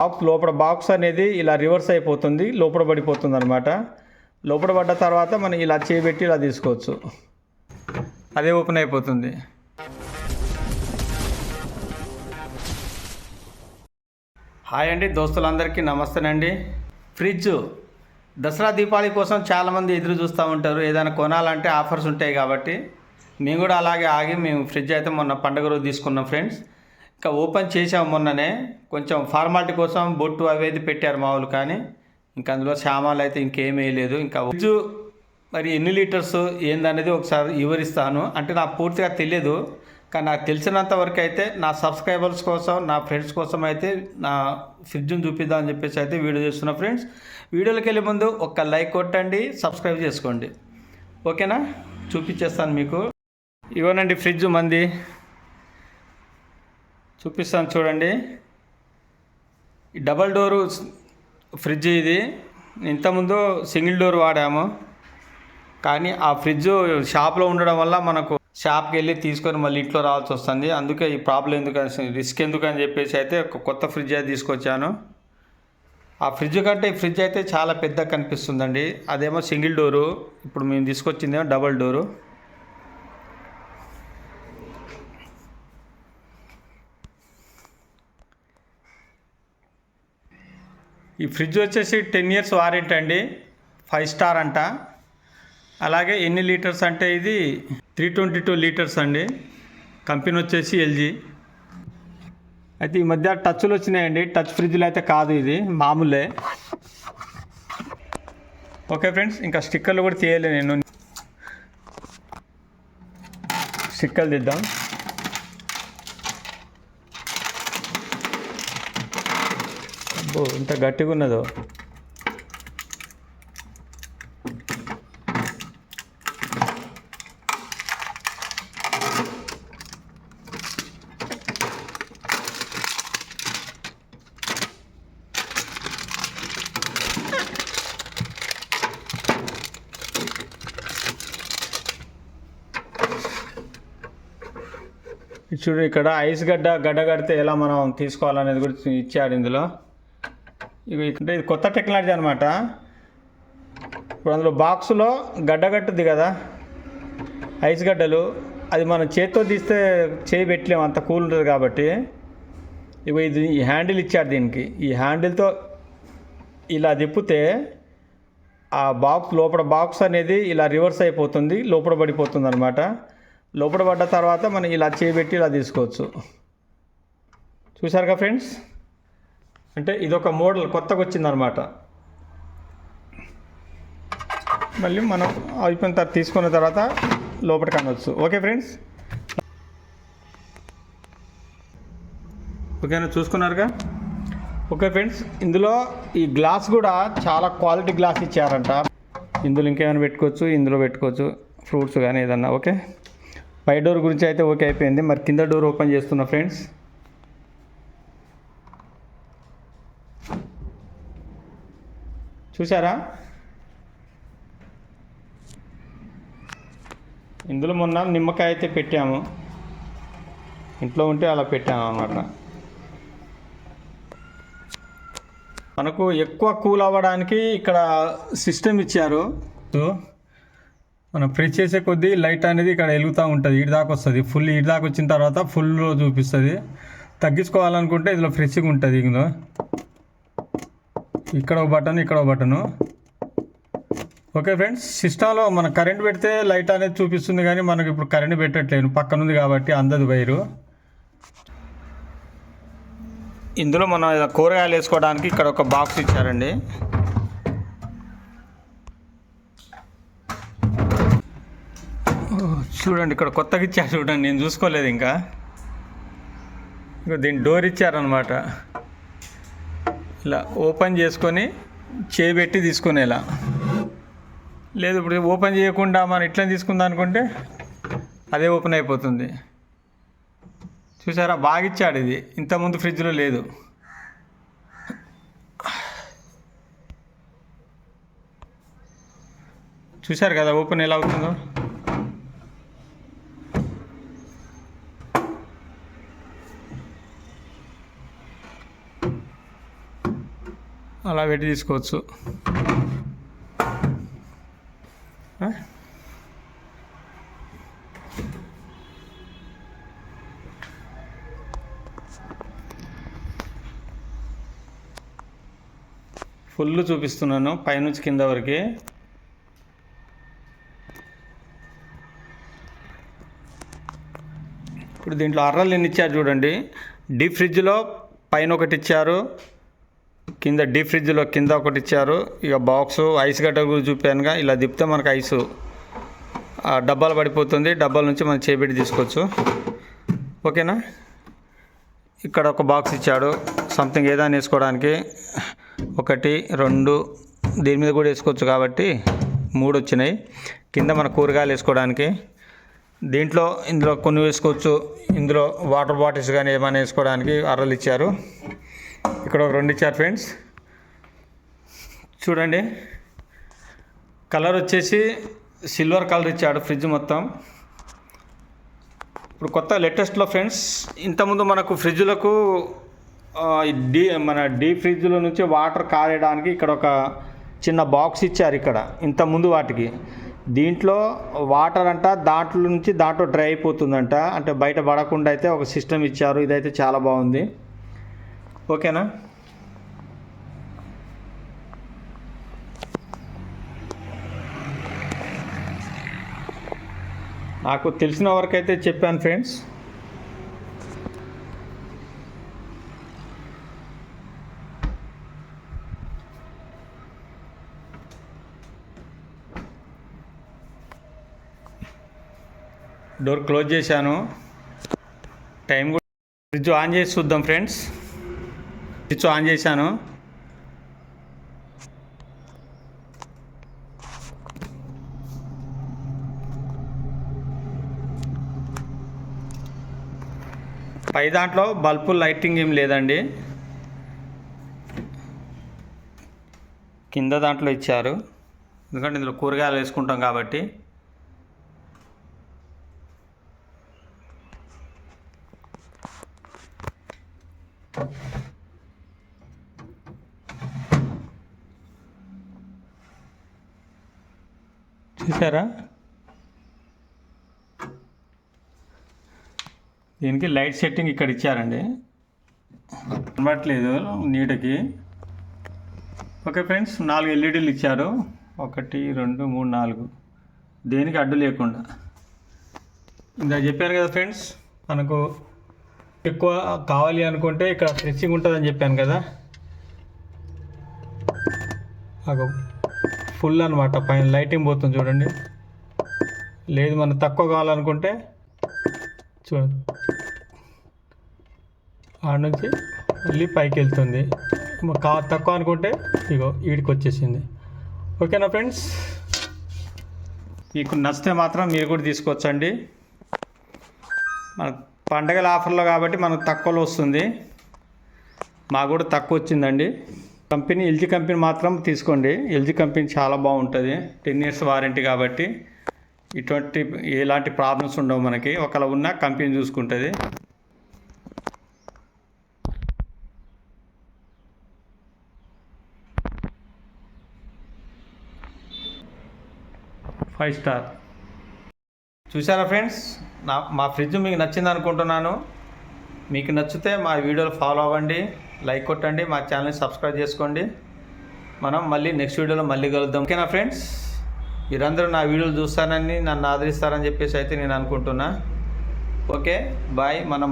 Box లోపల box అనేది ఇలా రివర్స్ అయిపోతుంది లోపల పడిపోతుంది అనమాట లోపల పడ్డ తర్వాత మనం ఇలా చేయబెట్టి ఇలా తీసుకోవచ్చు. అదే ఓపెన్ అయిపోతుంది. హాయ్ అండి దోస్తులందరికీ నమస్తేనండి. ఫ్రిడ్జ్ దసరా దీపావళి కోసం చాలామంది ఎదురు చూస్తూ ఉంటారు. ఏదైనా కొనాలంటే ఆఫర్స్ ఉంటాయి కాబట్టి. మేము కూడా అలాగే ఆగి మేము ఫ్రిడ్జ్ అయితే మొన్న పండుగ రోజు తీసుకున్నాం ఫ్రెండ్స్. ఇంకా ఓపెన్ చేసాం మొన్ననే కొంచెం ఫార్మాలిటీ కోసం బొట్టు అవేది పెట్టారు మామూలు కానీ ఇంకా అందులో సామాన్లు అయితే ఇంకేమీ లేదు. ఇంకా ఫ్రిడ్జ్ మరి ఎన్ని లీటర్స్ ఏందనేది ఒకసారి వివరిస్తాను. అంటే నాకు పూర్తిగా తెలియదు కానీ నాకు తెలిసినంత వరకు అయితే నా సబ్స్క్రైబర్స్ కోసం నా ఫ్రెండ్స్ కోసం అయితే నా ఫ్రిడ్జ్ని చూపిద్దామని చెప్పేసి అయితే వీడియో చేస్తున్నా ఫ్రెండ్స్ వీడియోలోకి వెళ్ళే ముందు ఒక లైక్ కొట్టండి సబ్స్క్రైబ్ చేసుకోండి. ఓకేనా? చూపించేస్తాను మీకు. ఇవ్వనండి ఫ్రిడ్జ్ మంది. చూపిస్తాను చూడండి. డబల్ డోరు ఫ్రిడ్జ్ ఇది. ఇంతకుముందు సింగిల్ డోర్ వాడాము. కానీ ఆ ఫ్రిడ్జ్ షాప్లో ఉండడం వల్ల మనకు షాప్కి వెళ్ళి తీసుకొని మళ్ళీ ఇంట్లో రావాల్సి వస్తుంది. అందుకే ఈ ప్రాబ్లం ఎందుకు రిస్క్ ఎందుకు అని చెప్పేసి అయితే ఒక కొత్త ఫ్రిడ్జ్ అయితే తీసుకొచ్చాను. ఆ ఫ్రిడ్జ్ కంటే ఈ ఫ్రిడ్జ్ అయితే చాలా పెద్దగా కనిపిస్తుందండి. అదేమో సింగిల్ డోరు. ఇప్పుడు మేము తీసుకొచ్చిందేమో డబల్ డోరు. ఈ ఫ్రిడ్జ్ వచ్చేసి టెన్ ఇయర్స్ వారంటీ అండి. ఫైవ్ స్టార్ అంట. అలాగే ఎన్ని లీటర్స్ అంటే ఇది త్రీ ట్వంటీ టూ లీటర్స్ అండి. కంపెనీ వచ్చేసి ఎల్జీ. అయితే ఈ మధ్య టచ్లు వచ్చినాయండి. టచ్ ఫ్రిడ్జ్లు అయితే కాదు ఇది మామూలే. ఓకే ఫ్రెండ్స్ ఇంకా స్టిక్కర్లు కూడా తీయలే నేను. స్టిక్కర్లు తీద్దాం. అబ్బో ఇంత గట్టిగా ఉన్నదో చూడు ఇక్కడ ఐస్ గడ్డ గడ్డ కడితే ఎలా మనం తీసుకోవాలనేది కూడా ఇచ్చాడు ఇందులో. ఇవి అంటే ఇది కొత్త టెక్నాలజీ అనమాట ఇప్పుడు అందులో బాక్సులో గడ్డ కట్టుద్ది కదా. ఐస్ గడ్డలు. అది మనం చేత్తో తీస్తే చేయి పెట్టలేము అంత కూల్ ఉంటుంది కాబట్టి. ఇగో ఇది ఈ హ్యాండిల్ ఇచ్చారు దీనికి. ఈ హ్యాండిల్తో ఇలా తిప్పితే ఆ బాక్స్ లోపల బాక్స్ అనేది ఇలా రివర్స్ అయిపోతుంది లోపల పడిపోతుంది అనమాట లోపల పడ్డ తర్వాత మనం ఇలా చేయబెట్టి ఇలా తీసుకోవచ్చు. చూసారుగా ఫ్రెండ్స్? అంటే ఇదొక మోడల్ కొత్తగా వచ్చిందనమాట మళ్ళీ మనం అయిపోయిన తర్వాత తీసుకున్న తర్వాత లోపలికి అనవచ్చు ఓకే ఫ్రెండ్స్? ఓకేనా చూసుకున్నారుగా? ఓకే ఫ్రెండ్స్ ఇందులో ఈ గ్లాస్ కూడా చాలా క్వాలిటీ గ్లాస్ ఇచ్చారంట. ఇందులో ఇంకేమైనా పెట్టుకోవచ్చు ఇందులో పెట్టుకోవచ్చు ఫ్రూట్స్ కానీ ఏదన్నా ఓకే? పై డోర్ గురించి అయితే ఓకే అయిపోయింది. మరి కింద డోర్ ఓపెన్ చేస్తున్నా ఫ్రెండ్స్. చూసారా ఇందులో మొన్న నిమ్మకాయ అయితే పెట్టాము. ఇంట్లో ఉంటే అలా పెట్టాము అన్నమాట. మనకు ఎక్కువ కూల్ అవ్వడానికి ఇక్కడ సిస్టమ్ ఇచ్చారు. మనం ప్రెస్ చేసే కొద్దీ లైట్ అనేది ఇక్కడ వెలుగుతూ ఉంటుంది. ఇటు దాకా వస్తుంది. ఫుల్ ఇటు దాకా వచ్చిన తర్వాత ఫుల్ చూపిస్తుంది. తగ్గించుకోవాలనుకుంటే ఇందులో ఫ్రెష్గా ఉంటుంది ఇందులో. ఇక్కడ ఒక బటన్ ఇక్కడ ఒక బటను ఓకే ఫ్రెండ్స్ సిస్టంలో మన కరెంట్ పెడితే లైట్ అనేది చూపిస్తుంది కానీ మనకి ఇప్పుడు కరెంట్ పెట్టట్లేదు. పక్కన ఉంది కాబట్టి అందదు వైరు. ఇందులో మనం కూరగాయలు వేసుకోవడానికి ఇక్కడ ఒక బాక్స్ ఇచ్చారండి. చూడండి ఇక్కడ కొత్తగా ఇచ్చారు చూడండి నేను చూసుకోలేదు ఇంకా. ఇగో దీని డోర్ ఇచ్చారనమాట ఇలా ఓపెన్ చేసుకొని చేయబెట్టి తీసుకునేలా. లేదు ఇప్పుడు ఓపెన్ చేయకుండా మనం ఇట్లా తీసుకుందాం అనుకుంటే అదే ఓపెన్ అయిపోతుంది. చూసారా? బాగా ఇచ్చాడు ఇది ఇంతకుముందు ఫ్రిడ్జ్లో లేదు. చూశారు కదా ఓపెన్ ఎలా అవుతుందో? అలా పెట్టి తీసుకోవచ్చు. ఫుల్ చూపిస్తున్నాను పైనుంచి కింద వరకు. ఇప్పుడు దీంట్లో అర్రలు ఎన్ని ఇచ్చారు చూడండి. డీప్ ఫ్రిడ్జ్లో పైన ఒకటి ఇచ్చారు. కింద డీప్ ఫ్రిడ్జ్లో కింద ఒకటి ఇచ్చారు. ఇక బాక్స్ ఐస్ గడ్డ కూడా చూపానుగా ఇలా తిప్పితే మనకు ఐసు ఆ డబ్బాలు పడిపోతుంది. డబ్బాల నుంచి మనం చేపెట్టి తీసుకోవచ్చు. ఓకేనా? ఇక్కడ ఒక బాక్స్ ఇచ్చాడు. సంథింగ్ ఏదైనా వేసుకోవడానికి? ఒకటి రెండు దీని మీద కూడా వేసుకోవచ్చు కాబట్టి మూడు వచ్చినాయి. కింద మన కూరగాయలు వేసుకోవడానికి. దీంట్లో ఇందులో కొన్ని వేసుకోవచ్చు. ఇందులో వాటర్ బాటిల్స్ కానీ ఏమైనా వేసుకోవడానికి అర్రలు ఇచ్చారు. ఇక్కడ ఒక రెండు ఇచ్చారు ఫ్రెండ్స్. చూడండి. కలర్ వచ్చేసి సిల్వర్ కలర్ ఇచ్చాడు ఫ్రిడ్జ్ మొత్తం. ఇప్పుడు కొత్త లేటెస్ట్లో ఫ్రెండ్స్ ఇంతకుముందు మనకు ఫ్రిడ్జ్లకు డీ మన డీ ఫ్రిడ్జ్లో నుంచి వాటర్ కారేయడానికి ఇక్కడ ఒక చిన్న బాక్స్ ఇచ్చారు ఇక్కడ ఇంతకుముందు వాటికి. దీంట్లో వాటర్ అంట దాంట్లో నుంచి దాంట్లో డ్రై అయిపోతుందంట. అంటే బయట పడకుండా అయితే ఒక సిస్టమ్ ఇచ్చారు. ఇదైతే చాలా బాగుంది. ఓకేనా? నాకు తెలిసిన వరకైతే చెప్పాను ఫ్రెండ్స్. డోర్ క్లోజ్ చేశాను. టైం కూడా ఫ్రిడ్జ్ ఆన్ చేసి చూద్దాం ఫ్రెండ్స్. స్విచ్ ఆన్ చేశాను. పై దాంట్లో బల్బు లైటింగ్ ఏం లేదండి. కింద దాంట్లో ఇచ్చారు. ఎందుకంటే ఇందులో కూరగాయలు వేసుకుంటాం కాబట్టి. చూసారా? దీనికి లైట్ సెట్టింగ్ ఇక్కడ ఇచ్చారండి. కనబడట్లేదు నీడకి ఓకే ఫ్రెండ్స్ నాలుగు ఎల్ఈడీలు ఇచ్చారు. ఒకటి రెండు మూడు నాలుగు. దేనికి అడ్డు లేకుండా. ఇందా చెప్పాను కదా ఫ్రెండ్స్ మనకు ఎక్కువ కావాలి అనుకుంటే ఇక్కడ స్ట్రెచ్చింగ్ ఉంటుందని చెప్పాను కదా. అగో. ఫుల్ అనమాట పైన లైటింగ్ పోతుంది చూడండి. లేదు మనం తక్కువ కావాలనుకుంటే చూడండి ఆడ నుంచి మళ్ళీ పైకి వెళ్తుంది. కా తక్కువ అనుకుంటే ఇగో వీడికి వచ్చేసింది. ఓకేనా ఫ్రెండ్స్? మీకు నచ్చితే మాత్రం మీరు కూడా తీసుకొచ్చండి మన పండగల ఆఫర్లో కాబట్టి మనకు తక్కువలో వస్తుంది. మాకు కూడా తక్కువ వచ్చిందండి. కంపెనీ ఎల్జీ కంపెనీ మాత్రం తీసుకోండి. ఎల్జీ కంపెనీ చాలా బాగుంటుంది. టెన్ ఇయర్స్ వారంటీ కాబట్టి ఇటువంటి ఎలాంటి ప్రాబ్లమ్స్ ఉండవు మనకి. ఒకవేళ ఉన్నా కంపెనీ చూసుకుంటుంది. Five star. చూసారా ఫ్రెండ్స్? నా మా ఫ్రిడ్జ్ మీకు నచ్చింది అనుకుంటున్నాను మీకు నచ్చితే మా వీడియోలు ఫాలో అవ్వండి. లైక్ కొట్టండి మా ఛానల్ని సబ్స్క్రైబ్ చేసుకోండి. మనం మళ్ళీ నెక్స్ట్ వీడియోలో మళ్ళీ కలుద్దాం. ఓకేనా ఫ్రెండ్స్? మీరందరూ నా వీడియోలు చూస్తారని నన్ను ఆదరిస్తారని చెప్పేసి అయితే నేను అనుకుంటున్నా. ఓకే బాయ్ మనం